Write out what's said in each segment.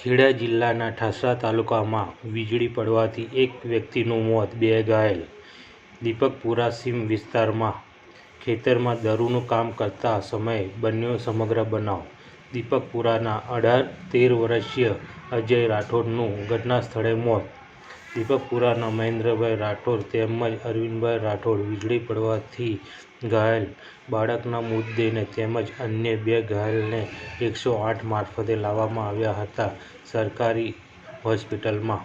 ખેડા જિલ્લાના ઠાસરા તાલુકામાં વીજળી પડવાથી એક વ્યક્તિનું મોત બે ઘાયલ દીપકપુરા સીમ વિસ્તારમાં ખેતરમાં દરુનું કામ કરતા સમયે બન્યો સમગ્ર બનાવ. દીપકપુરાના અઢાર તેર વર્ષીય અજય રાઠોડનું ઘટના સ્થળે મોત. દીપકપુરાના મહેન્દ્રભાઈ રાઠોડ તેમજ અરવિંદભાઈ રાઠોડ વીજળી પડવાથી ઘાયલ. બાળકના મૃતદેહને તેમજ અન્ય બે ઘાયલને એકસો આઠ મારફતે લાવવામાં આવ્યા હતા. સરકારી હોસ્પિટલમાં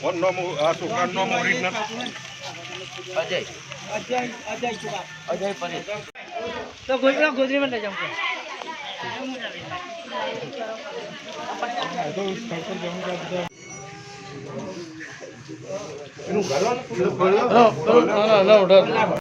વન નોમ આ છોકરાનું નામ ઓરિજિનલ અજય. અજય અજય ચુકા અજય પરેશ તો ગોજરા ગોજરીમાં લઈ જાઉં એનું ઘર